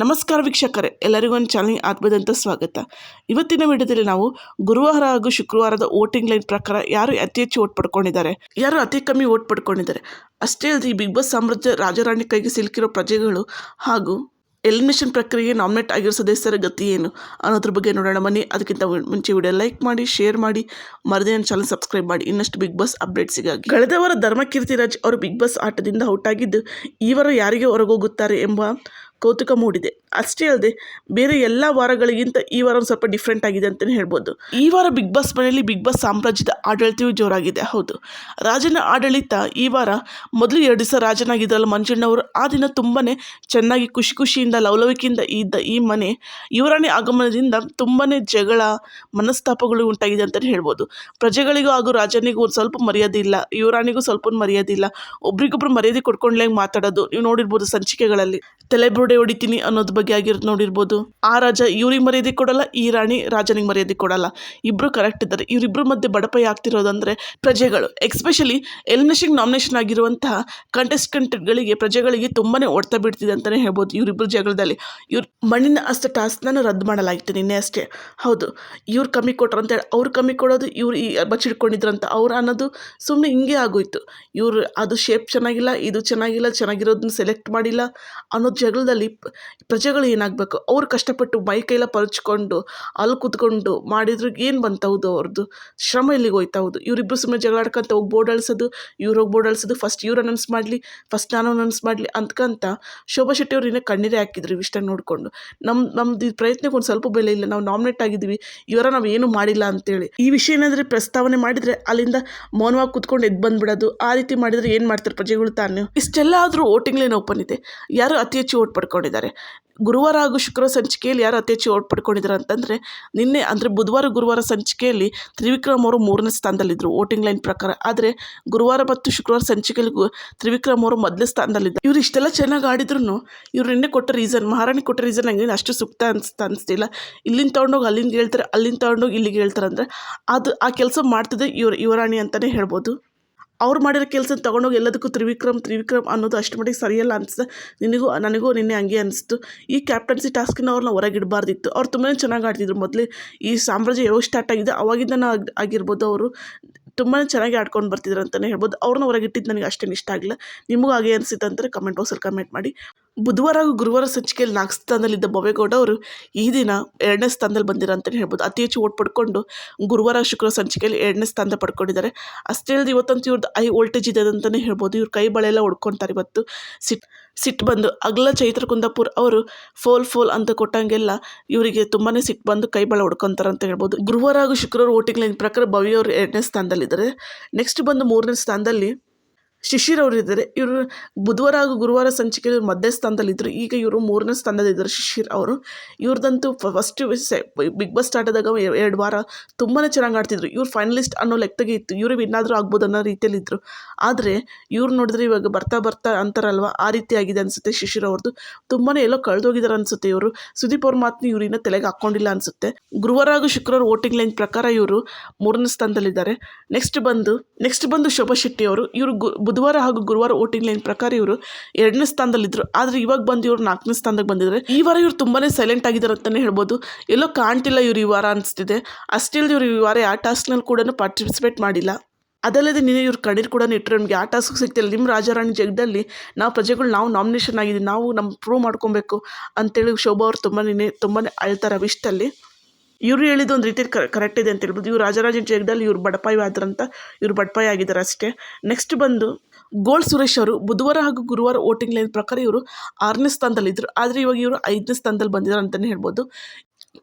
ನಮಸ್ಕಾರ ವೀಕ್ಷಕರೇ, ಎಲ್ಲರಿಗೂ ಒಂದು ಚಾಲೆಂಜ್ ಆತ್ಮದಂತ ಸ್ವಾಗತ. ಇವತ್ತಿನ ವಿಡಿಯೋದಲ್ಲಿ ನಾವು ಗುರುವಾರ ಹಾಗೂ ಶುಕ್ರವಾರದ ವೋಟಿಂಗ್ ಲೈನ್ ಪ್ರಕಾರ ಯಾರು ಅತಿ ಹೆಚ್ಚು ಓಟ್ ಪಡ್ಕೊಂಡಿದ್ದಾರೆ, ಯಾರು ಅತಿ ಕಮ್ಮಿ ಓಟ್ ಪಡ್ಕೊಂಡಿದ್ದಾರೆ. ಅಷ್ಟೇ ಅಲ್ಲದೆ ಬಿಗ್ ಬಾಸ್ ಸಾಮ್ರಾಜ್ಯ ರಾಜರಾಣಿ ಕೈಗೆ ಸಿಲುಕಿರೋ ಪ್ರಜೆಗಳು ಹಾಗೂ ಎಲಿಮಿನೇಷನ್ ಪ್ರಕ್ರಿಯೆಗೆ ನಾಮಿನೇಟ್ ಆಗಿರೋ ಸದಸ್ಯರ ಗತಿ ಏನು ಅನ್ನೋದ್ರ ಬಗ್ಗೆ ನೋಡೋಣ ಬನ್ನಿ. ಅದಕ್ಕಿಂತ ಮುಂಚೆ ವಿಡಿಯೋ ಲೈಕ್ ಮಾಡಿ, ಶೇರ್ ಮಾಡಿ, ಮರದೇ ನನ್ನ ಚಾನಲ್ ಸಬ್ಸ್ಕ್ರೈಬ್ ಮಾಡಿ. ಇನ್ನಷ್ಟು ಬಿಗ್ ಬಾಸ್ ಅಪ್ಡೇಟ್ಸಿಗಾಗಿ. ಕಳೆದ ವಾರ ಧರ್ಮಕೀರ್ತಿರಾಜ್ ಅವರು ಬಿಗ್ ಬಾಸ್ ಆಟದಿಂದ ಔಟ್ ಆಗಿದ್ದು, ಈ ವಾರ ಯಾರಿಗೆ ಹೊರಗೋಗುತ್ತಾರೆ ಎಂಬ ಕೌತುಕ ಮೂಡಿದೆ ಅಷ್ಟೇ ಅಲ್ಲದೆ ಬೇರೆ ಎಲ್ಲ ವಾರಗಳಿಗಿಂತ ಈ ವಾರ ಸ್ವಲ್ಪ ಡಿಫ್ರೆಂಟ್ ಆಗಿದೆ ಅಂತಲೇ ಹೇಳ್ಬೋದು. ಈ ವಾರ ಬಿಗ್ ಬಾಸ್ ಮನೆಯಲ್ಲಿ ಬಿಗ್ ಬಾಸ್ ಸಾಮ್ರಾಜ್ಯದ ಆಡಳಿತವೂ ಜೋರಾಗಿದೆ, ಹೌದು. ರಾಜನ ಆಡಳಿತ ಈ ವಾರ ಮೊದಲು ಎರಡು ದಿವಸ ರಾಜನಾಗಿದ್ದರಲ್ಲ ಮಂಜಣ್ಣವರು ಆ ದಿನ ತುಂಬಾ ಚೆನ್ನಾಗಿ ಖುಷಿ ಖುಷಿಯಿಂದ, ಲವಲವಿಕೆಯಿಂದ ಇದ್ದ ಈ ಮನೆ ಇವರನೇ ಆಗಮನದಿಂದ ತುಂಬಾ ಜಗಳ, ಮನಸ್ತಾಪಗಳು ಉಂಟಾಗಿದೆ ಅಂತಲೇ ಹೇಳ್ಬೋದು. ಪ್ರಜೆಗಳಿಗೂ ಹಾಗೂ ರಾಜನಿಗೂ ಒಂದು ಸ್ವಲ್ಪ ಮರ್ಯಾದೆ ಇಲ್ಲ, ಯುವರಾಣಿಗೂ ಸ್ವಲ್ಪ ಮರ್ಯಾದೆ ಇಲ್ಲ. ಒಬ್ರಿಗೊಬ್ರು ಮರ್ಯಾದೆ ಕೊಡ್ಕೊಂಡ್ಲೇ ಮಾತಾಡೋದು, ನೀವು ನೋಡಿರ್ಬೋದು ಸಂಚಿಕೆಗಳಲ್ಲಿ. ತಲೆಬುರುಡೆ ಹೊಡಿತೀನಿ ಅನ್ನೋದ್ರ ಬಗ್ಗೆ ಆಗಿರೋದು ನೋಡಿರ್ಬೋದು. ಆ ರಾಜ ಇವ್ರಿಗೆ ಮರ್ಯಾದೆ ಕೊಡಲ್ಲ, ಈ ರಾಣಿ ರಾಜನಿಗೆ ಮರ್ಯಾದೆ ಕೊಡಲ್ಲ. ಇಬ್ರು ಕರೆಕ್ಟ್ ಇದ್ದಾರೆ ಇವರಿಬ್ಬರ ಮಧ್ಯೆ ಬಡಪಾಯಿ ಆಗ್ತಿರೋದಂದ್ರೆ ಪ್ರಜೆಗಳು. ಎಕ್ಸ್ಪೆಷಲಿ ಎಲಿಮಿನೇಷನ್ ನಾಮಿನೇಷನ್ ಆಗಿರುವಂತಹ ಕಂಟೆಸ್ಟೆಂಟ್ಗಳಿಗೆ ಪ್ರಜೆಗಳಿಗೆ ತುಂಬಾನೇ ಒಡ್ತ ಬಿಡ್ತಿದೆ ಅಂತಲೇ ಹೇಳ್ಬೋದು ಇವರಿಬ್ಬರು ಜಗಳದಲ್ಲಿ. ಇವ್ರು ಮಣ್ಣಿನ ಅಸ್ತ ಟಾಸ್ಕ್ನ ರದ್ದು ಮಾಡಲಾಗಿತ್ತು ನಿನ್ನೆ ಅಷ್ಟೇ. ಹೌದು, ಇವ್ರು ಕಮ್ಮಿ ಕೊಟ್ರು ಅಂತೇಳಿ ಅವ್ರು ಕಮ್ಮಿ ಕೊಡೋದು ಇವ್ರು ಈ ಬಚ್ಚಿಟ್ಕೊಂಡಿದ್ರಂತ ಅವ್ರು ಅನ್ನೋದು ಸುಮ್ಮನೆ ಹಿಂಗೆ ಆಗೋಯ್ತು. ಇವ್ರು ಅದು ಶೇಪ್ ಚೆನ್ನಾಗಿಲ್ಲ, ಇದು ಚೆನ್ನಾಗಿಲ್ಲ, ಚೆನ್ನಾಗಿರೋದನ್ನ ಸೆಲೆಕ್ಟ್ ಮಾಡಿಲ್ಲ ಅನ್ನೋ ಜಗಳದಲ್ಲಿ ಪ- ಪ್ರಜೆಗಳು ಏನಾಗಬೇಕು? ಅವ್ರು ಕಷ್ಟಪಟ್ಟು ಮೈ ಕೈಲ ಪರಚ್ಕೊಂಡು ಅಲ್ಲಿ ಕೂತ್ಕೊಂಡು ಮಾಡಿದ್ರು ಏನು ಬಂತು ಹೌದು ಅವ್ರದ್ದು ಶ್ರಮ ಎಲ್ಲಿಗೆ ಹೋಯ್ತಾ ಹೌದು ಇವರಿಬ್ಬರು ಸುಮ್ಮನೆ ಜಗಳ ಆಡ್ಕೊಂತ ಹೋಗಿ ಬೋರ್ಡ್ ಅಳಿಸೋದು, ಇವ್ರು ಹೋಗಿ ಬೋರ್ಡ್ ಅಳಿಸೋದು ಫಸ್ಟ್ ಇವ್ರು ಅನೌನ್ಸ್ ಮಾಡಲಿ ಫಸ್ಟ್ ನಾನು ಅನೌನ್ಸ್ ಮಾಡಲಿ ಅಂತಕಂತ ಶೋಭಾ ಶೆಟ್ಟಿ ಅವ್ರು ಇನ್ನೂ ಕಣ್ಣೀರೇ ಹಾಕಿದ್ರು ಇಷ್ಟ ನೋಡಿಕೊಂಡು. ನಮ್ಮ ನಮ್ದು ಈ ಪ್ರಯತ್ನಕ್ಕೆ ಒಂದು ಸ್ವಲ್ಪ ಬೆಲೆ ಇಲ್ಲ, ನಾವು ನಾಮಿನೇಟ್ ಆಗಿದ್ದೀವಿ ಇವರ ನಾವು ಏನು ಮಾಡಿಲ್ಲ ಅಂತೇಳಿ. ಈ ವಿಷಯ ಏನಾದರೆ ಪ್ರಸ್ತಾವನೆ ಮಾಡಿದರೆ ಅಲ್ಲಿಂದ ಮೌನವಾಗಿ ಕುತ್ಕೊಂಡು ಎದ್ದು ಬಂದ್ಬಿಡೋದು, ಆ ರೀತಿ ಮಾಡಿದರೆ ಏನು ಮಾಡ್ತಾರೆ ಪ್ರಜೆಗಳು ತಾನು? ಇಷ್ಟೆಲ್ಲ ಆದರೂ ವೋಟಿಂಗ್ ಲೈನ್ ಓಪನ್ ಇದೆ? ಯಾರು ಅತಿ ಹೆಚ್ಚು ಓಟ್ ಪಡ್ಕೊಂಡಿದ್ದಾರೆ? ಗುರುವಾರ ಹಾಗೂ ಶುಕ್ರವಾರ ಸಂಚಿಕೆಯಲ್ಲಿ ಯಾರು ಅತಿ ಹೆಚ್ಚು ಓಟ್ ಪಡ್ಕೊಂಡಿದ್ದಾರೆ ಅಂತಂದರೆ, ನಿನ್ನೆ ಅಂದರೆ ಬುಧವಾರ, ಗುರುವಾರ ಸಂಚಿಕೆಯಲ್ಲಿ ತ್ರಿವಿಕ್ರಮ್ ಅವರು ಮೂರನೇ ಸ್ಥಾನದಲ್ಲಿದ್ದರು ವೋಟಿಂಗ್ ಲೈನ್ ಪ್ರಕಾರ. ಆದರೆ ಗುರುವಾರ ಮತ್ತು ಶುಕ್ರವಾರ ಸಂಚಿಕೆಯಲ್ಲಿ ತ್ರಿವಿಕ್ರಮ್ ಅವರು ಮೊದಲೇ ಸ್ಥಾನದಲ್ಲಿದ್ದರು ಇವರು ಇಷ್ಟೆಲ್ಲ ಚೆನ್ನಾಗಿ ಆಡಿದ್ರು ಇವ್ರು ನಿನ್ನೆ ಕೊಟ್ಟ ರೀಸನ್ ಮಹಾರಾಣಿ ಕೊಟ್ಟ ರೀಸನ್ ನಂಗೆ ಅಷ್ಟು ಸೂಕ್ತ ಅನ್ಸ್ತಾ ಅನಿಸ್ತಿಲ್ಲ. ಇಲ್ಲಿಂದ ತೊಗೊಂಡೋಗಿ ಅಲ್ಲಿಂದ ಹೇಳ್ತಾರೆ, ಅಲ್ಲಿಂದ ತೊಗೊಂಡೋಗಿ ಇಲ್ಲಿಗೆ ಹೇಳ್ತಾರೆ ಅಂದರೆ ಅದು ಆ ಕೆಲಸ ಮಾಡ್ತಿದ್ದೆ ಇವರು ಯುವರಾಣಿ ಅಂತಲೇ ಹೇಳ್ಬೋದು. ಅವ್ರು ಮಾಡಿರೋ ಕೆಲಸ ತೊಗೊಂಡೋಗಿ ಎಲ್ಲದಕ್ಕೂ ತ್ರಿವಿಕ್ರಮ್ ತ್ರಿವಿಕ್ರಮ್ ಅನ್ನೋದು ಅಷ್ಟು ಮಟ್ಟಿಗೆ ಸರಿಯಲ್ಲ ಅನಿಸ್ತು ನಿನಗೂ, ನನಗೂ ನಿನ್ನೆ ಹಂಗೆ ಅನಿಸ್ತು ಈ ಕ್ಯಾಪ್ಟನ್ಸಿ ಟಾಸ್ಕಿನ ಅವ್ರನ್ನ ಹೊರಗಿಡಬಾರ್ದಿತ್ತು ಅವ್ರು ತುಂಬಾ ಚೆನ್ನಾಗಿ ಆಡ್ತಿದ್ರು ಮೊದಲೇ. ಈ ಸಾಮ್ರಾಜ್ಯ ಯಾವಾಗ ಸ್ಟಾರ್ಟ್ ಆಗಿದೆ, ಅವಾಗಿಂದ ಆಗಿರ್ಬೋದು ಅವರು. ತುಂಬಾ ಚೆನ್ನಾಗಿ ಆಡ್ಕೊಂಡು ಬರ್ತಿದ್ರು ಅಂತಲೇ ಹೇಳ್ಬೋದು. ಅವ್ರನ್ನ ಹೊರಗಿಟ್ಟಿದ್ದು ನನಗೆ ಅಷ್ಟೇನು ಇಷ್ಟ ಆಗಿಲ್ಲ ನಿಮಗೂ ಹಾಗೆ ಅನಿಸಿತ್ತು ಅಂದರೆ ಕಮೆಂಟ್ ಬಾಕ್ಸಲ್ಲಿ ಕಮೆಂಟ್ ಮಾಡಿ. ಬುಧವಾರ ಹಾಗೂ ಗುರುವಾರ ಸಂಚಿಕೆಯಲ್ಲಿ ನಾಲ್ಕು ಸ್ಥಾನದಲ್ಲಿದ್ದ ಬೊವೇಗೌಡ ಅವರು ಈ ದಿನ ಎರಡನೇ ಸ್ಥಾನದಲ್ಲಿ ಬಂದಿರ ಅಂತಲೇ ಹೇಳ್ಬೋದು. ಅತಿ ಹೆಚ್ಚು ಓಟ್ ಪಡ್ಕೊಂಡು ಗುರುವಾರ ಶುಕ್ರವಾರ ಸಂಚಿಕೆಯಲ್ಲಿ ಎರಡನೇ ಸ್ಥಾನದ ಪಡ್ಕೊಂಡಿದ್ದಾರೆ. ಅಷ್ಟೇ ಅಲ್ಲದೆ ಇವತ್ತಂತೂ ಇವ್ರದ್ದು ಐ ವೋಲ್ಟೇಜ್ ಇದೆ ಅಂತಲೇ ಹೇಳ್ಬೋದು. ಇವ್ರ ಕೈ ಬಳೆ ಎಲ್ಲ ಹೊಡ್ಕೊತಾರೆ ಇವತ್ತು. ಸಿಟ್ ಸಿಟ್ಟು ಬಂದು ಅಗಲ ಚೈತ್ರ ಕುಂದಾಪುರ್ ಅವರು ಫೋಲ್ ಫೋಲ್ ಅಂತ ಕೊಟ್ಟಂಗೆಲ್ಲ ಇವರಿಗೆ ತುಂಬಾ ಸಿಟ್ಟು ಬಂದು ಕೈ ಬಳ ಹೊಡ್ಕೊತಾರೆ ಅಂತ ಹೇಳ್ಬೋದು. ಗುರುವಾರ ಹಾಗೂ ಶುಕ್ರವಾರ ವೋಟಿಂಗ್ ಲೈನ್ ಪ್ರಕಾರ ಭವ್ಯ ಅವರು ಎರಡನೇ ಸ್ಥಾನದಲ್ಲಿದ್ದಾರೆ. ನೆಕ್ಸ್ಟ್ ಬಂದು ಮೂರನೇ ಸ್ಥಾನದಲ್ಲಿ ಶಿಶಿರ್ ಅವರು ಇದ್ದಾರೆ ಇವರು ಬುಧವಾರ ಹಾಗೂ ಗುರುವಾರ ಸಂಚಿಕೆಯಲ್ಲಿ ಮಧ್ಯ ಸ್ಥಾನದಲ್ಲಿದ್ದರು ಈಗ ಇವರು ಮೂರನೇ ಸ್ಥಾನದಲ್ಲಿದ್ದಾರೆ ಶಿಶಿರ್ ಅವರು. ಇವ್ರದ್ದಂತೂ ಫಸ್ಟ್ ಬಿಗ್ ಬಾಸ್ ಸ್ಟಾರ್ಟ್ ಆದಾಗ ಎರಡು ವಾರ ತುಂಬಾ ಚೆನ್ನಾಗಿ ಆಡ್ತಿದ್ರು. ಇವ್ರು ಫೈನಲಿಸ್ಟ್ ಅನ್ನೋ ಲೆಕ್ಕದಾಗೆ ಇತ್ತು. ಇವರು ಇನ್ನಾದರೂ ಆಗ್ಬೋದು ಅನ್ನೋ ರೀತಿಯಲ್ಲಿದ್ದರು ಆದರೆ ಇವ್ರು ನೋಡಿದ್ರೆ ಇವಾಗ ಬರ್ತಾ ಬರ್ತಾ ಅಂತಾರಲ್ವ? ಆ ರೀತಿ ಆಗಿದೆ ಅನಿಸುತ್ತೆ ಶಿಶಿರ್ ಅವ್ರದ್ದು ತುಂಬಾ ಎಲ್ಲೋ ಕಳೆದೋಗಿದ್ದಾರೆ ಅನಿಸುತ್ತೆ ಇವರು. ಸುದೀಪ್ ಅವ್ರ ಮಾತನ್ನ ಇವ್ರು ಇನ್ನೂ ತಲೆಗೆ ಹಾಕ್ಕೊಂಡಿಲ್ಲ ಅನಿಸುತ್ತೆ. ಗುರುವಾರ ಹಾಗೂ ಶುಕ್ರವಾರ ವೋಟಿಂಗ್ ಲೈನ್ ಪ್ರಕಾರ ಇವರು ಮೂರನೇ ಸ್ಥಾನದಲ್ಲಿದ್ದಾರೆ. ನೆಕ್ಸ್ಟ್ ಬಂದು ನೆಕ್ಸ್ಟ್ ಬಂದು ಶೋಭಾ ಶೆಟ್ಟಿ ಅವರು. ಇವರು ಬುಧವಾರ ಹಾಗೂ ಗುರುವಾರ ವೋಟಿಂಗ್ ಲೈನ್ ಪ್ರಕಾರ ಇವರು ಎರಡನೇ ಸ್ಥಾನದಲ್ಲಿದ್ದರು ಆದರೆ ಇವಾಗ ಬಂದು ಇವರು ನಾಲ್ಕನೇ ಸ್ಥಾನದಾಗ ಬಂದಿದ್ದಾರೆ. ಈ ವಾರ ಇವರು ತುಂಬಾ ಸೈಲೆಂಟ್ ಆಗಿದ್ದಾರೆ ಅಂತಲೇ ಹೇಳ್ಬೋದು. ಎಲ್ಲೋ ಕಾಣ್ತಿಲ್ಲ ಇವರು ಈ ವಾರ ಅನಿಸ್ತಿದೆ. ಅಷ್ಟೇ ಇವರು ಈ ವಾರ ಆ ಟಾಸ್ಕ್ನಲ್ಲಿ ಕೂಡ ಪಾರ್ಟಿಸಿಪೇಟ್ ಮಾಡಿಲ್ಲ. ಅದಲ್ಲದೆ ನೀನು ಇವ್ರು ಕಣ್ಣೀರು ಕೂಡ ಇಟ್ಟರೆ ನಮಗೆ ಆ ಟಾಸ್ಕ್ ಸಿಗ್ತಿಲ್ಲ. ನಿಮ್ಮ ರಾಜಾರಾಣಿ ಜಗದಲ್ಲಿ ನಾವು ಪ್ರಜೆಗಳು ನಾವು ನಾಮಿನೇಷನ್ ಆಗಿದ್ದೀವಿ. ನಾವು ನಮ್ಮ ಪ್ರೂವ್ ಮಾಡ್ಕೊಬೇಕು ಅಂತೇಳಿ ಶೋಭಾ ಅವ್ರು ತುಂಬಾ ತುಂಬಾ ಅಳ್ತಾರೆ ವಿಷ್ಟಲ್ಲಿ ಇವರು ಹೇಳಿದ್ದು ಒಂದು ರೀತಿ ಕರೆಕ್ಟ್ ಇದೆ ಅಂತ ಹೇಳ್ಬೋದು. ಇವ್ರು ರಾಜರಾಜನ ಜಗದಲ್ಲಿ ಇವ್ರು ಬಡಪಾಯಿ ಆದ್ರಂತ ಇವ್ರು ಬಡಪಾಯಿ ಆಗಿದ್ದಾರೆ ಅಷ್ಟೇ. ನೆಕ್ಸ್ಟ್ ಬಂದು ಗೋಲ್ಡ್ ಸುರೇಶ್ ಅವರು ಬುಧವಾರ ಹಾಗೂ ಗುರುವಾರ ವೋಟಿಂಗ್ ಲೈನ್ ಪ್ರಕಾರ ಇವರು ಆರನೇ ಸ್ಥಾನದಲ್ಲಿದ್ದರು ಆದರೆ ಇವಾಗ ಇವರು ಐದನೇ ಸ್ಥಾನದಲ್ಲಿ ಬಂದಿದ್ದಾರೆ ಅಂತಲೇ ಹೇಳ್ಬೋದು.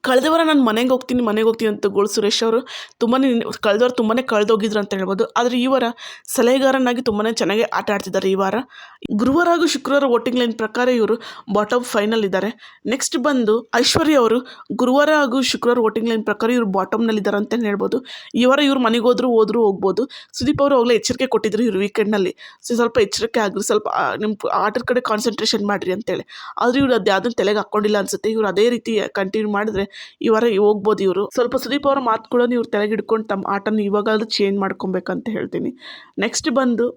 ಕಳೆದ ವಾರ ನಾನು ಮನೆಗೆ ಹೋಗ್ತೀನಿ ಮನೆಗೆ ಹೋಗ್ತೀನಿ ಅಂತ ಗೋಳ್ ಸುರೇಶ್ ಅವರು ತುಂಬಾ ಕಳೆದ ವಾರ ತುಂಬಾ ಕಳೆದೋಗಿದ್ರು ಅಂತ ಹೇಳ್ಬೋದು. ಆದರೆ ಈ ವಾರ ಸಲಹೆಗಾರನಾಗಿ ತುಂಬಾ ಚೆನ್ನಾಗಿ ಆಟ ಆಡ್ತಿದ್ದಾರೆ ಈ ವಾರ. ಗುರುವಾರ ಹಾಗೂ ಶುಕ್ರವಾರ ವೋಟಿಂಗ್ ಲೈನ್ ಪ್ರಕಾರ ಇವರು ಬಾಟಮ್ ಫೈನಲ್ ಇದ್ದಾರೆ. ನೆಕ್ಸ್ಟ್ ಬಂದು ಐಶ್ವರ್ಯ ಅವರು ಗುರುವಾರ ಹಾಗೂ ಶುಕ್ರವಾರ ವೋಟಿಂಗ್ ಲೈನ್ ಪ್ರಕಾರ ಇವರು ಬಾಟಮ್ನಲ್ಲಿದ್ದಾರೆ ಅಂತ ಹೇಳ್ಬೋದು. ಈ ವಾರ ಇವರು ಮನೆಗೆ ಹೋದರೂ ಹೋದರೂ ಹೋಗ್ಬೋದು. ಸುದೀಪ್ ಅವರು ಅವಾಗಲೇ ಎಚ್ಚರಿಕೆ ಕೊಟ್ಟಿದ್ರು ಇವರು ವೀಕೆಂಡ್ನಲ್ಲಿ. ಸೊ ಸ್ವಲ್ಪ ಎಚ್ಚರಿಕೆ ಆಗಲಿ ಸ್ವಲ್ಪ ನಿಮ್ಮ ಆಟದ ಕಡೆ ಕಾನ್ಸಂಟ್ರೇಷನ್ ಮಾಡಿರಿ ಅಂತೇಳಿ. ಆದರೆ ಇವರು ಅದು ಯಾವುದನ್ನು ತಲೆಗೆ ಹಾಕ್ಕೊಂಡಿಲ್ಲ ಅನ್ಸುತ್ತೆ. ಇವರು ಅದೇ ರೀತಿ ಕಂಟಿನ್ಯೂ ಮಾಡಿದ್ರೆ ಈ ವಾರ ಹೋಗ್ಬೋದು ಇವರು. ಸ್ವಲ್ಪ ಸುದೀಪ್ ಅವರ ಮಾತುಗಳನ್ನು ಇವ್ರು ತಲೆಗೆ ಹಿಡ್ಕೊಂಡು ತಮ್ಮ ಆಟನ ಇವಾಗಾದ್ರೂ ಚೇಂಜ್ ಮಾಡ್ಕೊಬೇಕಂತ ಹೇಳ್ತೀನಿ. ನೆಕ್ಸ್ಟ್ ಬಂದು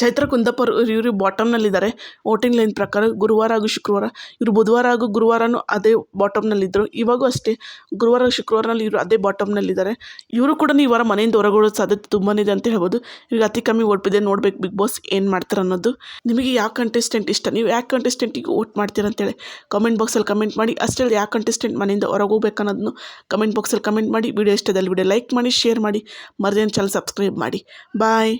ಚೈತ್ರ ಕುಂದಪ್ಪರ್ ಇವರು ಬಾಟಮ್ನಲ್ಲಿದ್ದಾರೆ ವೋಟಿಂಗ್ ಲೈನ್ ಪ್ರಕಾರ ಗುರುವಾರ ಹಾಗೂ ಶುಕ್ರವಾರ ಇವರು ಬುಧವಾರ ಹಾಗೂ ಗುರುವಾರನೂ ಅದೇ ಬಾಟಮ್ನಲ್ಲಿದ್ದರು ಇವಾಗೂ ಅಷ್ಟೇ ಗುರುವಾರ ಶುಕ್ರವಾರನಲ್ಲಿ ಇವರು ಅದೇ ಬಾಟಮ್ನಲ್ಲಿದ್ದಾರೆ ಇವರು ಕೂಡ ಈ ವಾರ ಮನೆಯಿಂದ ಹೊರಗೊಳ್ಳೋ ಸಾಧ್ಯತೆ ತುಂಬಾ ಇದೆ ಅಂತ ಹೇಳ್ಬೋದು. ಇವಾಗ ಅತಿ ಕಮ್ಮಿ ಓಟ್ ಬಿದ್ದೆ ನೋಡ್ಬೇಕು ಬಿಗ್ ಬಾಸ್ ಏನು ಮಾಡ್ತಾರೆ ಅನ್ನೋದು. ನಿಮಗೆ ಯಾವ ಕಂಟೆಸ್ಟೆಂಟ್ ಇಷ್ಟ? ನೀವು ಯಾವ ಕಂಟೆಸ್ಟೆಂಟಿಗೆ ವೋಟ್ ಮಾಡ್ತೀರ ಅಂತೇಳಿ ಕಮೆಂಟ್ ಬಾಕ್ಸಲ್ಲಿ ಕಮೆಂಟ್ ಮಾಡಿ. ಅಷ್ಟೇ ಯಾವ ಕಂಟೆಸ್ಟೆಂಟ್ ಮನೆಯಿಂದ ಹೊರಗೆ ಹೋಗ್ಬೇಕು ಅನ್ನೋದನ್ನು ಕಮೆಂಟ್ ಬಾಕ್ಸಲ್ಲಿ ಕಮೆಂಟ್ ಮಾಡಿ. ವಿಡಿಯೋ ಇಷ್ಟದಲ್ಲಿ ವಿಡಿಯೋ ಲೈಕ್ ಮಾಡಿ ಶೇರ್ ಮಾಡಿ. ಮರದೇನು ಚಾನಲ್ ಸಬ್ಸ್ಕ್ರೈಬ್ ಮಾಡಿ. ಬಾಯ್